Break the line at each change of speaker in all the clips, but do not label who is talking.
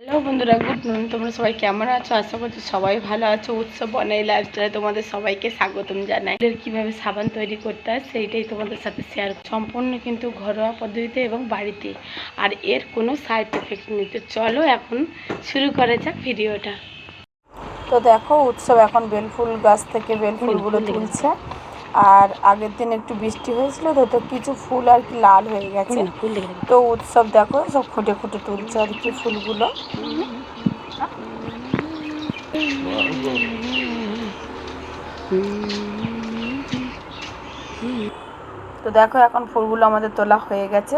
Hello বন্ধুরা good নুন তোমরা সবাই কেমন আছো? আশা করছি সবাই ভালো আছো। উৎসব বনাই লাইফস্টাইলে তোমাদের সবাইকে স্বাগতম জানাই। এদের কীভাবে সাবান তৈরি করতে হয় সেইটাই তোমাদের সাথে শেয়ার সম্পূর্ণ কিন্তু ঘরোয়া পদ্ধতিতে এবং বাড়িতে। আর এর কোনো সাইড এফেক্ট নেই। তো চলো এখন শুরু করা যাক ভিডিওটা তো দেখো উৎসব এখন বেলফুল গাছ থেকে বেলফুলগুলো তুলছে। আর আগের দিন একটু বৃষ্টি হয়েছিল তো তো কিছু ফুল আর কি লাল হয়ে গেছে। তো উৎসব দেখো সব খুঁটে খুঁটে তুলছে আর কি ফুলগুলো। তো দেখো এখন ফুলগুলো আমাদের তোলা হয়ে গেছে।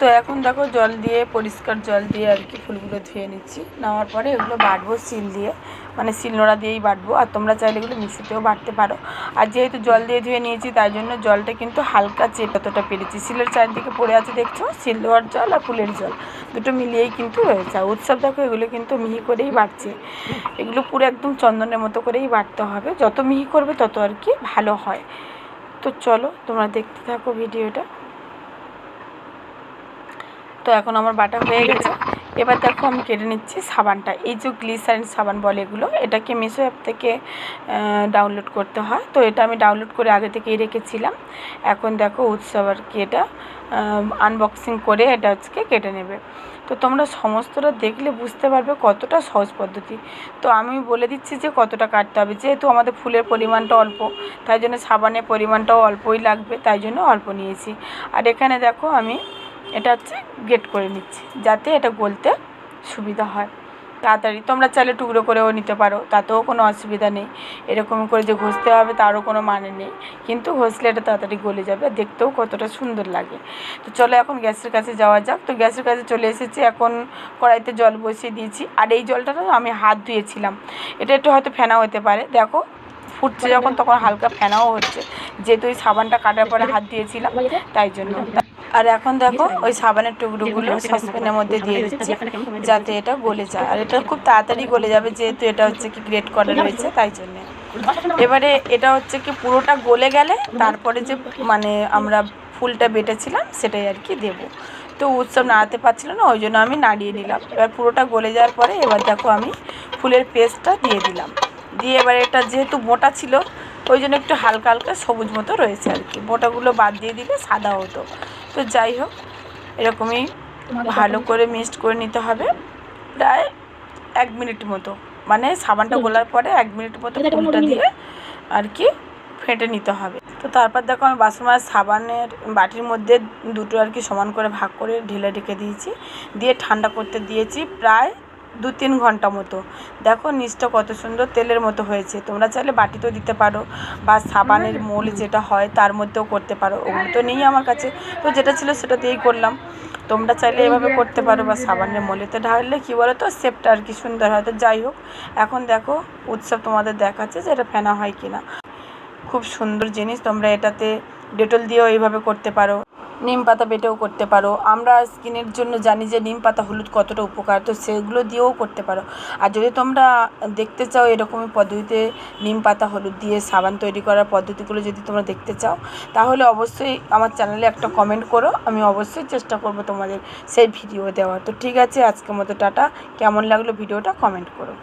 তো এখন দেখো জল দিয়ে, পরিষ্কার জল দিয়ে আর কি ফুলগুলো ধুয়ে নিচ্ছি। নেওয়ার পরে এগুলো বাটবো সিল দিয়ে। মানে শিলনোড়া দিয়েই বাটবো। আর তোমরা চাইলে এগুলো মিক্সিতেও বাটতে পারো। আর যেহেতু জল দিয়ে ধুয়ে নিয়েছি, তাই জন্য জলটা কিন্তু হালকা চেপে যতটা পেরেছি। শিলের চারিদিকে পড়ে আছে দেখছ? শিল দেওয়ার জল আর ফুলের জল। দুটো মিলিয়েই কিন্তু আর উৎসব দেখো, এগুলো কিন্তু মিহি করেই বাটছে। এগুলো পুরো একদম চন্দনের মতো করেই বাটতে হবে। যত মিহি করবে তত আর কি ভালো হয়। তো চলো, তোমরা দেখতে থাকো ভিডিওটা। তো এখন আমার বাটা হয়ে গেছে। এবার দেখো আমি কেটে নিচ্ছি সাবানটা। এই যে গ্লিসারিন সাবান বলে এগুলো, এটাকে মিশো অ্যাপ থেকে ডাউনলোড করতে হয়। তো এটা আমি ডাউনলোড করে আগে থেকেই রেখেছিলাম। এখন দেখো উৎসব আর কি এটা আনবক্সিং করে এটা আজকে কেটে নেবে। তো তোমরা সমস্তটা দেখলে বুঝতে পারবে কতটা সহজ পদ্ধতি। তো আমি বলে দিচ্ছি যে কতটা কাটতে হবে। যেহেতু আমাদের ফুলের পরিমাণটা অল্প, তাই জন্য সাবানের পরিমাণটাও অল্পই লাগবে, তাই জন্য অল্প নিয়েছি। আর এখানে দেখো আমি এটা হচ্ছে গেট করে নিচ্ছি, যাতে এটা গলতে সুবিধা হয়। তাড়াতাড়ি তোমরা চাইলে টুকরো করেও নিতে পারো, তাতেও কোনো অসুবিধা নেই। এরকম করে যে ঘষতে হবে তারও কোনো মানে নেই। কিন্তু ঘষলে এটা তাড়াতাড়ি গলে যাবে আর দেখতেও কতটা সুন্দর লাগে। তো চলো এখন গ্যাসের কাছে যাওয়া যাক। তো গ্যাসের কাছে চলে এসেছি, এখন কড়াইতে জল বসিয়ে দিয়েছি। আর এই জলটা না আমি হাত ধুয়েছিলাম। এটা একটু হয়তো ফেনা হতে পারে। দেখো, ফুটছে যখন তখন হালকা ফেনাও হচ্ছে। যেহেতু ওই সাবানটা কাটার পরে হাত দিয়েছিলাম, তাই জন্য। আর এখন দেখো ওই সাবানের টুকরোগুলো সসপ্যানের মধ্যে দিয়ে দিচ্ছি যাতে এটা গলে যায়। আর এটা খুব তাড়াতাড়ি গলে যাবে যেহেতু এটা হচ্ছে কি গ্রেট করা রয়েছে তাই জন্যে। এবারে এটা হচ্ছে কি পুরোটা গলে গেলে তারপরে যে মানে আমরা ফুলটা বেটেছিলাম সেটাই আর কি দেবো। তো উৎসব নাড়াতে পারছিল না ওই জন্য আমি নাড়িয়ে নিলাম। এবার পুরোটা গলে যাওয়ার পরে এবার দেখো আমি ফুলের পেস্টটা দিয়ে দিলাম। দিয়ে এবার এটা যেহেতু মোটা ছিল ওই জন্য একটু হালকা হালকা সবুজ মতো রয়েছে আর কি। মোটাগুলো বাদ দিয়ে দিলে সাদা হতো। তো যাই হোক এরকমই ভালো করে মিক্সড করে নিতে হবে। প্রায় এক মিনিট মতো। মানে সাবানটা গোলার পরে এক মিনিট মতো ফুলটা দিয়ে আর কি ফেটে নিতে হবে। তো তারপর দেখো আমি বাসন মাছ সাবানের বাটির মধ্যে দুটো আর কি সমান করে ভাগ করে ঢেলে রেখে দিয়েছি। দিয়ে ঠান্ডা করতে দিয়েছি প্রায় দু তিন ঘণ্টা মতো। দেখো নিচটা কত সুন্দর তেলের মতো হয়েছে। তোমরা চাইলে বাটিতেও দিতে পারো বা সাবানের মোল যেটা হয় তার মধ্যেও করতে পারো। ওগুলো তো নেই আমার কাছে। তো যেটা ছিল সেটা দিয়েই করলাম। তোমরা চাইলে এভাবে করতে পারো বা সাবানের মোলেতে ঢাললে কী বলো তো শেপটা আর কি সুন্দর হয়। তো যাই হোক এখন দেখো উৎসব তোমাদের দেখাচ্ছে যে এটা ফেনা হয় কি না খুব সুন্দর জিনিস। তোমরা এটাতে ডেটল দিয়েও এইভাবে করতে পারো। নিম পাতা বেটেও করতে পারো। আমরা স্কিনের জন্য জানি যে নিম পাতা হলুদ কতটা উপকার, তো সেগুলো দিয়েও করতে পারো। আর যদি তোমরা দেখতে চাও এরকমই পদ্ধতিতে নিম পাতা হলুদ দিয়ে সাবান তৈরি করার পদ্ধতিগুলো যদি তোমরা দেখতে চাও, তাহলে অবশ্যই আমার চ্যানেলে একটা কমেন্ট করো। আমি অবশ্যই চেষ্টা করব তোমাদের সেই ভিডিও দেওয়ার। তো ঠিক আছে, আজকের মতো টাটা। কেমন লাগল ভিডিওটা কমেন্ট করো।